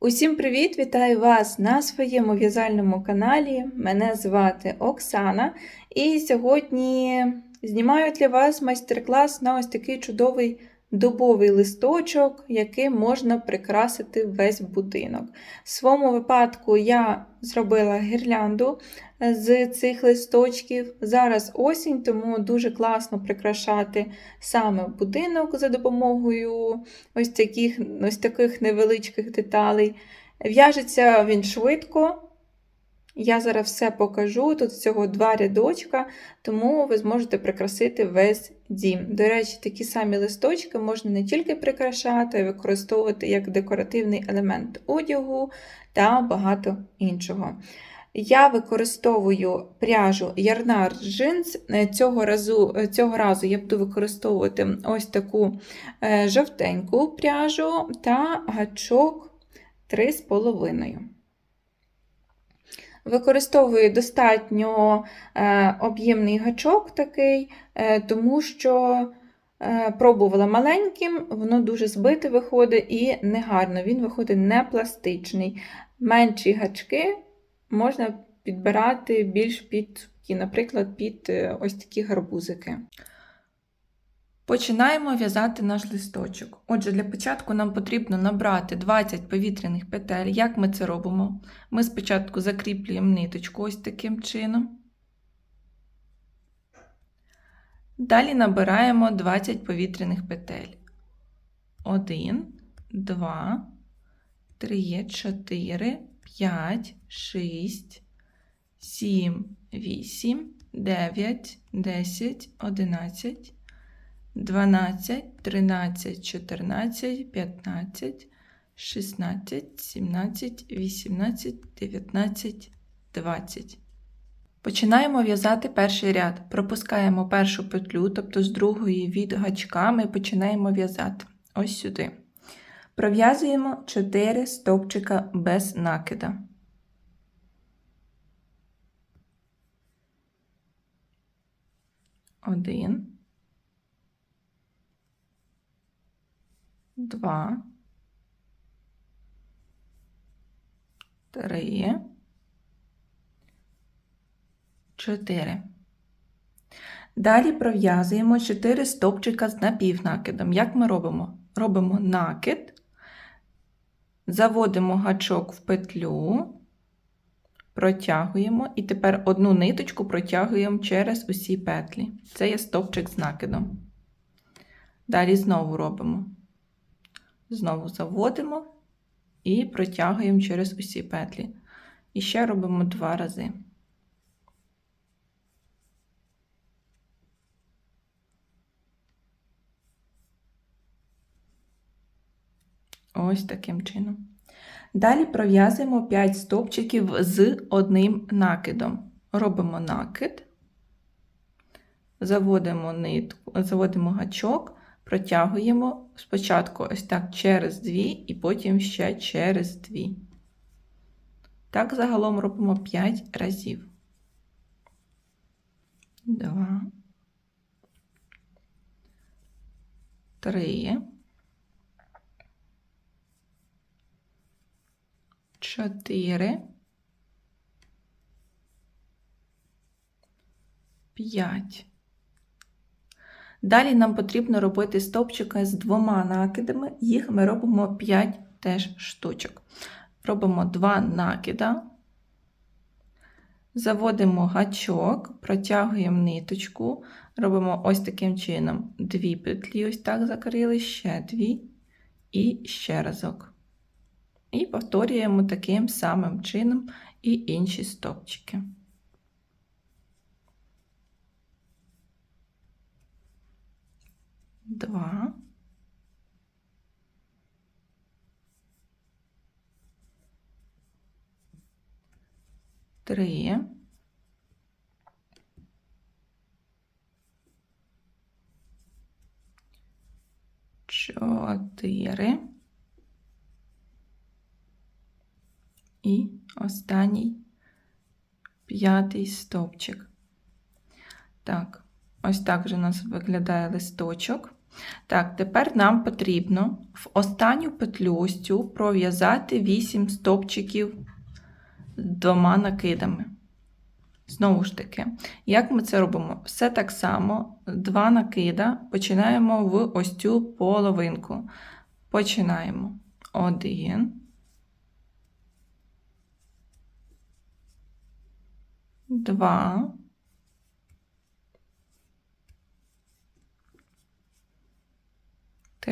Усім привіт! Вітаю вас на своєму в'язальному каналі. Мене звати Оксана, і сьогодні знімаю для вас майстер-клас на ось такий чудовий дубовий листочок, яким можна прикрасити весь будинок. В своєму випадку я зробила гірлянду з цих листочків. Зараз осінь, тому дуже класно прикрашати саме будинок за допомогою ось таких, ось таких невеличких деталей. В'яжеться він швидко. Я зараз все покажу. Тут всього два рядочка, тому ви зможете прикрасити весь дім. До речі, такі самі листочки можна не тільки прикрашати, а й використовувати як декоративний елемент одягу та багато іншого. Я використовую пряжу Ярнар Jeans. Цього разу, цього разу я буду використовувати ось таку е, жовтеньку пряжу та гачок 3,5. Використовую достатньо е, об'ємний гачок такий, е, тому що е, пробувала маленьким, воно дуже збите виходить і негарно, він виходить не пластичний. Менші гачки можна підбирати більш під, наприклад, під ось такі гарбузики. Починаємо в'язати наш листочок. Отже, для початку нам потрібно набрати 20 повітряних петель. Як ми це робимо? Ми спочатку закріплюємо ниточку ось таким чином. Далі набираємо 20 повітряних петель. 1, 2, 3, 4, 5, 6, 7, 8, 9, 10, 11. 12, 13, 14, 15, 16, 17, 18, 19, 20. Починаємо в'язати перший ряд. Пропускаємо першу петлю, тобто з другої від гачка ми починаємо в'язати ось сюди. Пров'язуємо 4 стовпчика без накида. Один. Два, три, чотири. Далі пров'язуємо 4 стопчика з напівнакидом. Як ми робимо? Робимо накид, заводимо гачок в петлю, протягуємо і тепер одну ниточку протягуємо через усі петлі. Це є стовпчик з накидом. Далі знову робимо. Знову заводимо і протягуємо через усі петлі. І ще робимо два рази. Ось таким чином. Далі пров'язуємо 5 стовпчиків з одним накидом. Робимо накид, заводимо нитку, заводимо гачок, протягуємо спочатку ось так через дві, і потім ще через дві. Так, загалом робимо 5 разів. Два. Три. Чотири. П'ять. Далі нам потрібно робити стовпчики з двома накидами, їх ми робимо 5 теж штучок. Робимо 2 накида, заводимо гачок, протягуємо ниточку, робимо ось таким чином дві петлі, ось так закрили, ще дві і ще разок. І повторюємо таким самим чином і інші стовпчики. Два, три, чотири і останній п'ятий стовпчик. Так, ось так вже у нас виглядає листочок. Так, тепер нам потрібно в останню петлю ось цю пров'язати 8 стопчиків з двома накидами. Знову ж таки, як ми це робимо? Все так само, два накида, починаємо в ось цю половинку. Починаємо один. Два.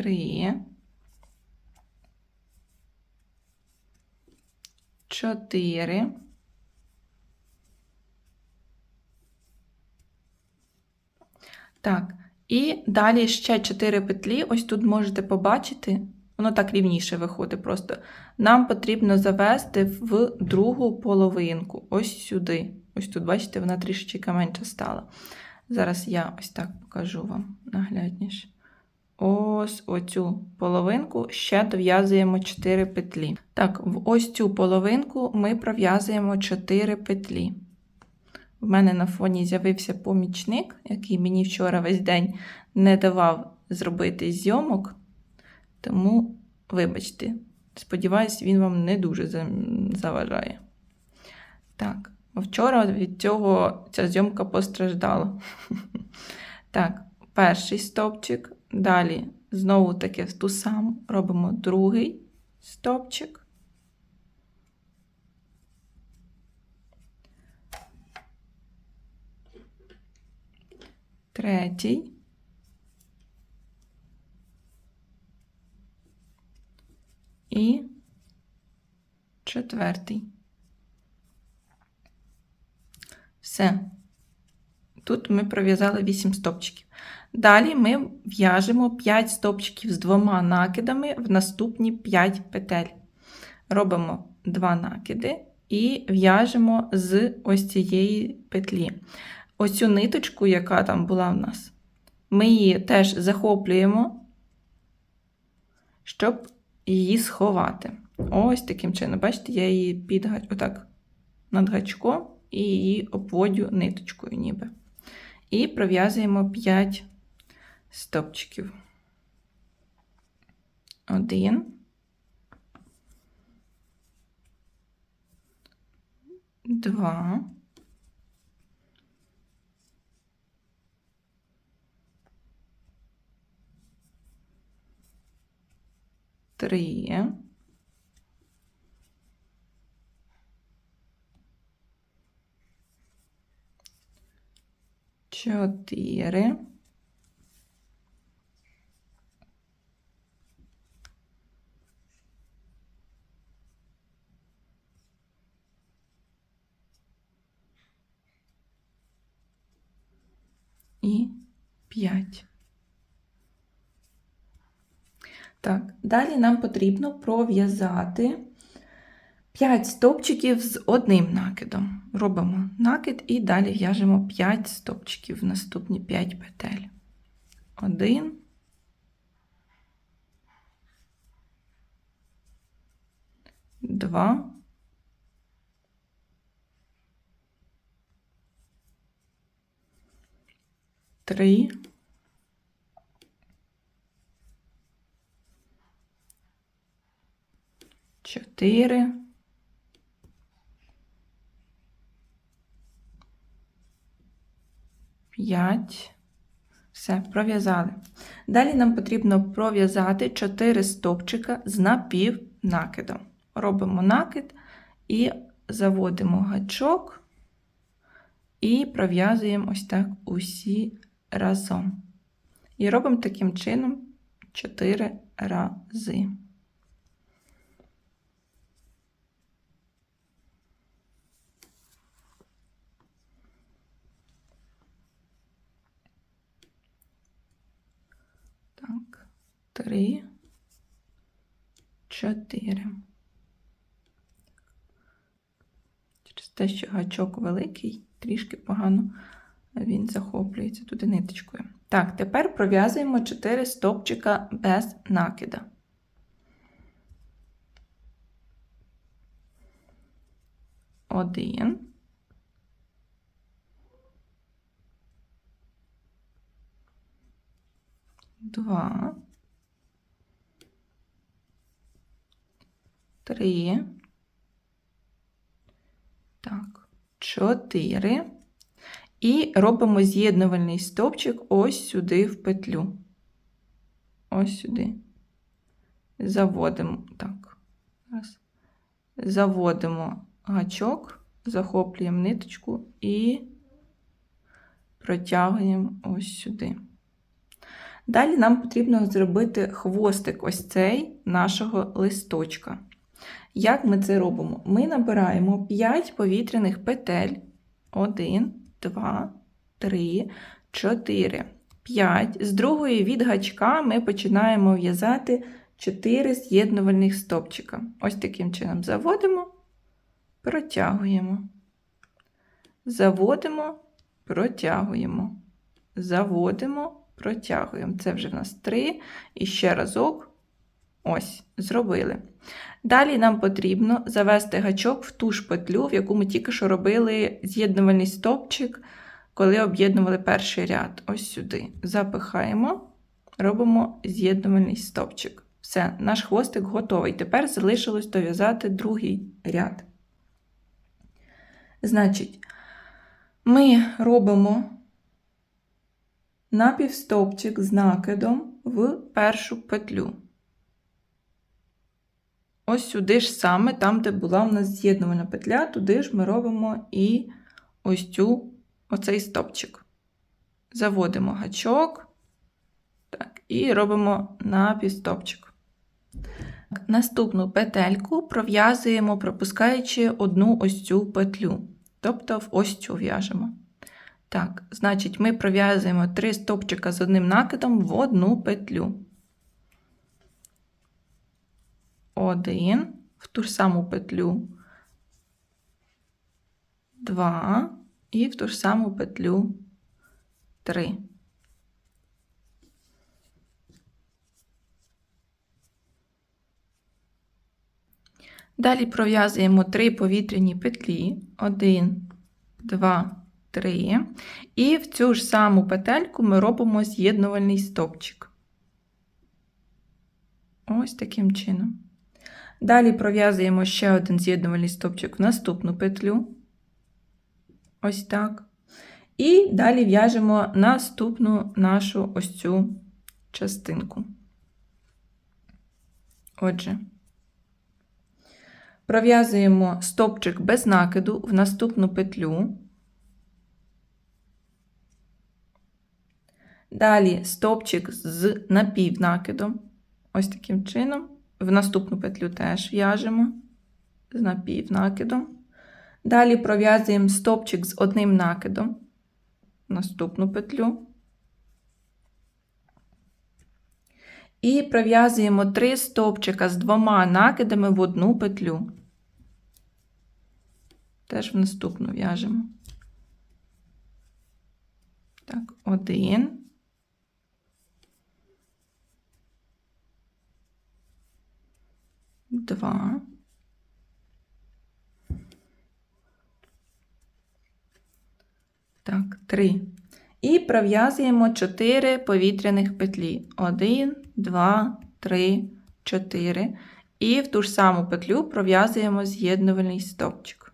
Три. Чотири. Так, і далі ще 4 петлі. Ось тут можете побачити, воно так рівніше виходить просто. Нам потрібно завести в другу половинку, ось сюди. Ось тут, бачите, вона трішечки менша стала. Зараз я ось так покажу вам наглядніше. Ось оцю половинку ще дов'язуємо 4 петлі. Так, в ось цю половинку ми пров'язуємо 4 петлі. В мене на фоні з'явився помічник, який мені вчора весь день не давав зробити зйомок. Тому, вибачте, сподіваюсь, він вам не дуже заважає. Так, вчора від цього ця зйомка постраждала. Так, перший стовпчик. Далі, знову таки, в ту саму робимо другий стовпчик. третій. І четвертий. Все. Тут ми пров'язали 8 стопчиків. Далі ми в'яжемо 5 стопчиків з двома накидами в наступні 5 петель. Робимо 2 накиди і в'яжемо з ось цієї петлі ось цю ниточку, яка там була в нас, ми її теж захоплюємо, щоб її сховати. Ось таким чином, бачите, я її під отак над гачком і її обводю ниточкою, ніби. І пров'язуємо 5 стопчиків. Один. Два. три. Чотири. І п'ять. Так, Далі нам потрібно пров'язати 5 стовпчиків з одним накидом. Робимо накид і далі в'яжемо 5 стовпчиків в наступні 5 петель. Один. Два. Три. чотири. П'ять. Все, пров'язали. Далі нам потрібно пров'язати 4 стовпчика з напівнакидом. Робимо накид і заводимо гачок і пров'язуємо ось так усі разом. І робимо таким чином 4 рази. Так, три, чотири. Через те, що гачок великий, трішки погано він захоплюється туди ниточкою. Так, тепер пров'язуємо 4 стопчика без накида. Один. Два. три, так, чотири. І робимо з'єднувальний стовпчик ось сюди в петлю. Ось сюди. Заводимо, так, раз. Заводимо гачок, захоплюємо ниточку і протягуємо ось сюди. Далі нам потрібно зробити хвостик ось цей нашого листочка. Як ми це робимо? Ми набираємо 5 повітряних петель. 1, 2, 3, 4, 5. З другої від гачка ми починаємо в'язати 4 з'єднувальних стопчика. Ось таким чином заводимо, протягуємо. Заводимо, протягуємо. Заводимо, протягуємо. Це вже в нас 3. І ще разок. Ось, зробили. Далі нам потрібно завести гачок в ту ж петлю, в яку ми тільки що робили з'єднувальний стовпчик, коли об'єднували перший ряд. Ось сюди. Запихаємо, робимо з'єднувальний стовпчик. Все, наш хвостик готовий. Тепер залишилось дов'язати другий ряд. Значить, ми робимо напівстовпчик з накидом в першу петлю. Ось сюди ж саме, там, де була у нас з'єднувальна петля, туди ж ми робимо і ось цю, оцей стопчик. Заводимо гачок так, і робимо напівстопчик. Наступну петельку пров'язуємо, пропускаючи одну ось цю петлю. Тобто в ось цю в'яжемо. Так, значить, ми пров'язуємо три стопчика з одним накидом в одну петлю. Один, в ту ж саму петлю, два і в ту ж саму петлю три. Далі пров'язуємо три повітряні петлі. Один, два, три. І в цю ж саму петельку ми робимо з'єднувальний стопчик. Ось таким чином. Далі пров'язуємо ще один з'єднувальний стопчик в наступну петлю. Ось так. І далі в'яжемо наступну нашу ось цю частинку. Отже, пров'язуємо стопчик без накиду в наступну петлю. Далі стопчик з напівнакидом. Ось таким чином. В наступну петлю теж в'яжемо з напівнакидом. Далі пров'язуємо стопчик з одним накидом, наступну петлю. І пров'язуємо три стовпчика з двома накидами в одну петлю. Теж в наступну в'яжемо. Так, один. Два. Так, три. І пров'язуємо 4 повітряних петлі. 1, 2, 3, 4. І в ту ж саму петлю пров'язуємо з'єднувальний стовпчик.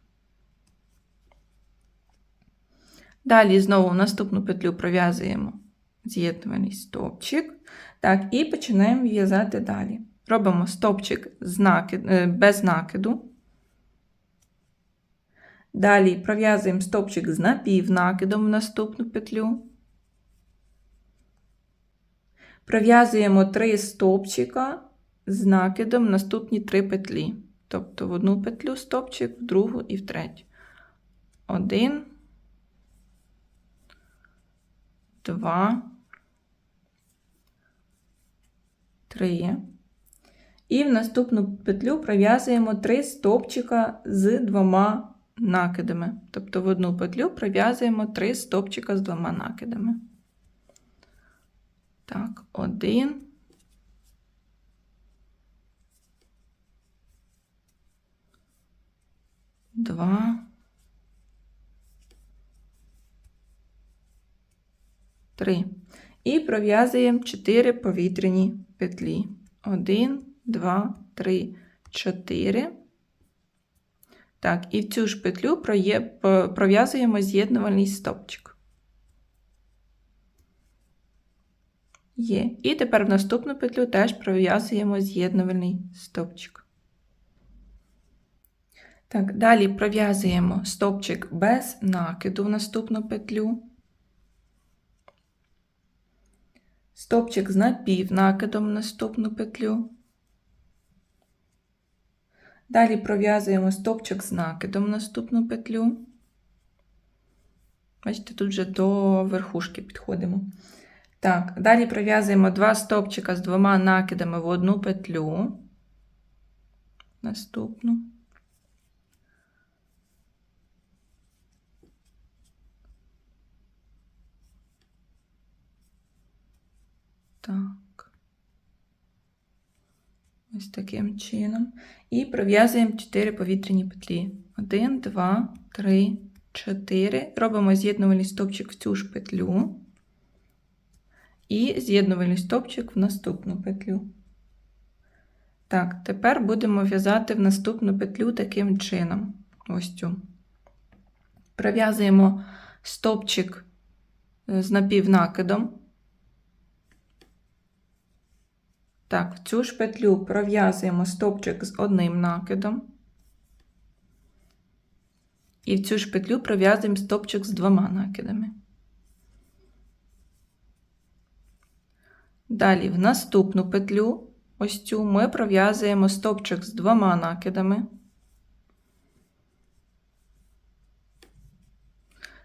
Далі знову в наступну петлю пров'язуємо з'єднувальний стовпчик. Так, і починаємо в'язати далі. Робимо стовпчик е, без накиду. Далі пров'язуємо стовпчик з напівнакидом в наступну петлю. Пров'язуємо три стовпчика з накидом в наступні три петлі. Тобто в одну петлю стовпчик, в другу і в третю. Один, два, три. І в наступну петлю пров'язуємо три стовпчика з двома накидами. Тобто в одну петлю пров'язуємо три стовпчика з двома накидами. Так, один. Два. Три. І пров'язуємо 4 повітряні петлі. 1, 2, 3, 4. Так, і в цю ж петлю пров'язуємо з'єднувальний стопчик. Є. І тепер в наступну петлю теж пров'язуємо з'єднувальний стопчик. Так, далі пров'язуємо стопчик без накиду в наступну петлю. Стопчик з напівнакидом в наступну петлю. Далі пров'язуємо стопчик з накидом в наступну петлю. Бачите, тут вже до верхушки підходимо. Так, далі пров'язуємо два стопчика з двома накидами в одну петлю. Наступну. Так. Ось таким чином. І пров'язуємо 4 повітряні петлі. 1, 2, 3, 4. Робимо з'єднувальний стовпчик в цю ж петлю. І з'єднувальний стовпчик в наступну петлю. Так, тепер будемо в'язати в наступну петлю таким чином. Ось цю. Пров'язуємо стовпчик з напівнакидом. Так, в цю ж петлю пров'язуємо стовпчик з одним накидом. І в цю ж петлю пров'язуємо стовпчик з двома накидами. Далі в наступну петлю, ось цю, ми пров'язуємо стовпчик з двома накидами.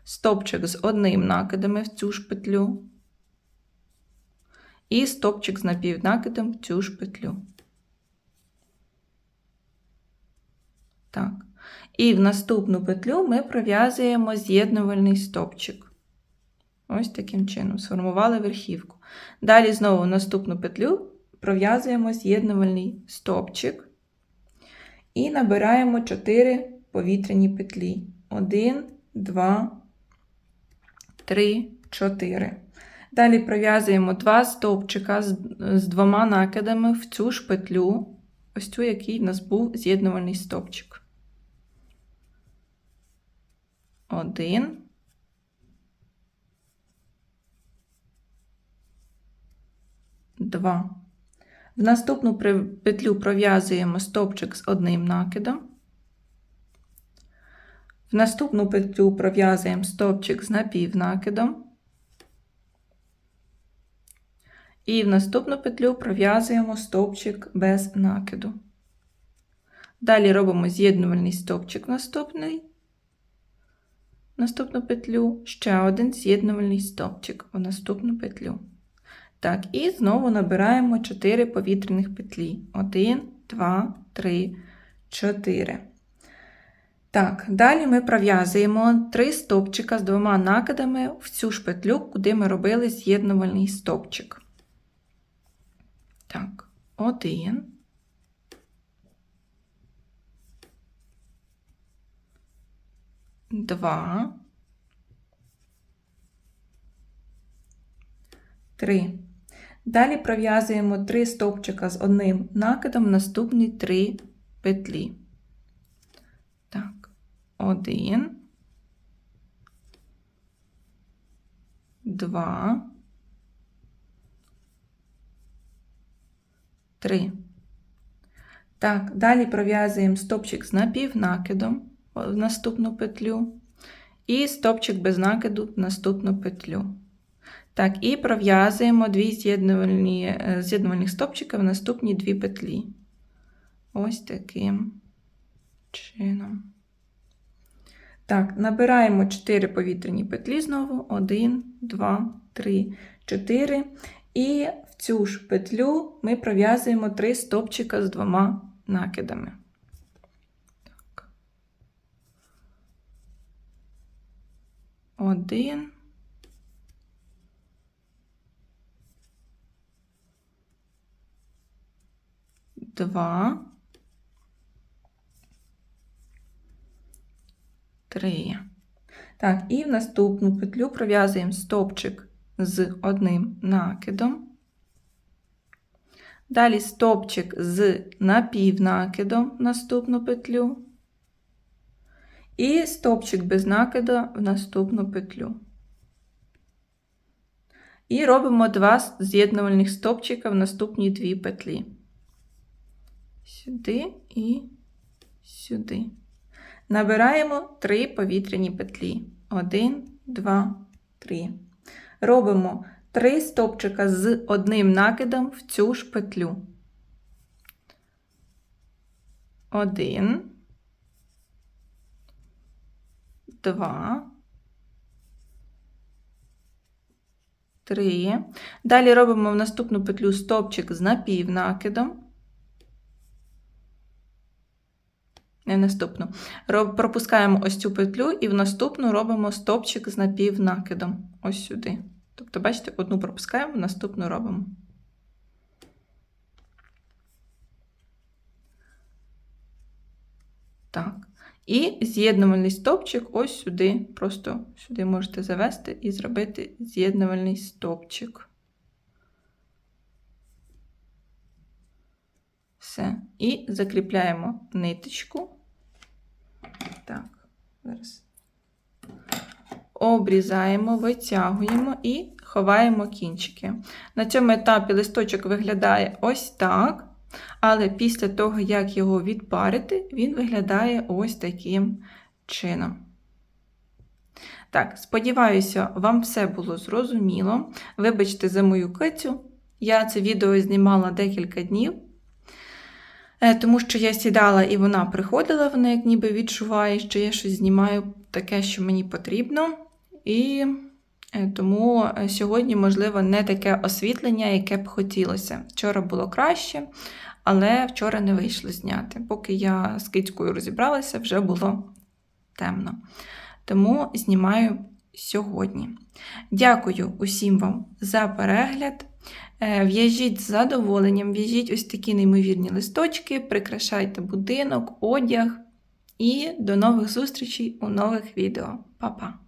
Стовпчик з одним накидами в цю ж петлю і стопчик з напівнакидом в цю ж петлю. Так. І в наступну петлю ми пров'язуємо з'єднувальний стопчик. Ось таким чином сформували верхівку. Далі знову в наступну петлю пров'язуємо з'єднувальний стопчик і набираємо 4 повітряні петлі. 1, 2, 3, 4. Далі пров'язуємо два стовпчика з, з двома накидами в цю ж петлю, ось цю, який в нас був з'єднувальний стовпчик. Один. Два. В наступну петлю пров'язуємо стовпчик з одним накидом. В наступну петлю пров'язуємо стовпчик з напівнакидом. І в наступну петлю пров'язуємо стовпчик без накиду. Далі робимо з'єднувальний стовпчик наступний, наступну петлю, ще один з'єднувальний стовпчик у наступну петлю. Так, і знову набираємо 4 повітряних петлі. 1, 2, 3, 4. Так, далі ми пров'язуємо 3 стовпчика з двома накидами в цю ж петлю, куди ми робили з'єднувальний стовпчик. Так, один. Два. Три. Далі пров'язуємо три стовпчика з одним накидом наступні три петлі. Так, один. Два. 3. Так, далі пров'язуємо стопчик з напівнакидом в наступну петлю. І стопчик без накиду в наступну петлю. Так, і пров'язуємо дві з'єднувальні е, з'єднувальні стопчики в наступні дві петлі. Ось таким чином. Так, набираємо 4 повітряні петлі знову. 1, 2, 3, 4. І цю ж петлю ми пров'язуємо три стопчика з двома накидами. Так. Один. Два. Три. Так, і в наступну петлю пров'язуємо стопчик з одним накидом. Далі стовпчик з напівнакидом в наступну петлю. І стовпчик без накиду в наступну петлю. І робимо два з'єднувальних стовпчика в наступні дві петлі. Сюди і сюди. Набираємо три повітряні петлі. Один, два, три. Робимо три стовпчика з одним накидом в цю ж петлю. Один, два, три. Далі робимо в наступну петлю стовпчик з напівнакидом. Не наступну. Роб, пропускаємо ось цю петлю і в наступну робимо стовпчик з напівнакидом. Ось сюди. Тобто, бачите, одну пропускаємо, наступну робимо. Так. І з'єднувальний стовпчик ось сюди. Просто сюди можете завести і зробити з'єднувальний стовпчик. Все. І закріпляємо ниточку. Так, зараз. Обрізаємо, витягуємо і ховаємо кінчики. На цьому етапі листочок виглядає ось так. Але після того, як його відпарити, він виглядає ось таким чином. Так, сподіваюся, вам все було зрозуміло. Вибачте за мою кицю. Я це відео знімала декілька днів, е, тому що я сідала і вона приходила, вона як ніби відчуває, що я щось знімаю таке, що мені потрібно. І е, тому е, сьогодні, можливо, не таке освітлення, яке б хотілося. Вчора було краще, але вчора не вийшло зняти. Поки я з кицькою розібралася, вже було темно. Тому знімаю сьогодні. Дякую усім вам за перегляд. Е, в'яжіть з задоволенням, в'яжіть ось такі неймовірні листочки, прикрашайте будинок, одяг. І до нових зустрічей у нових відео. Па-па!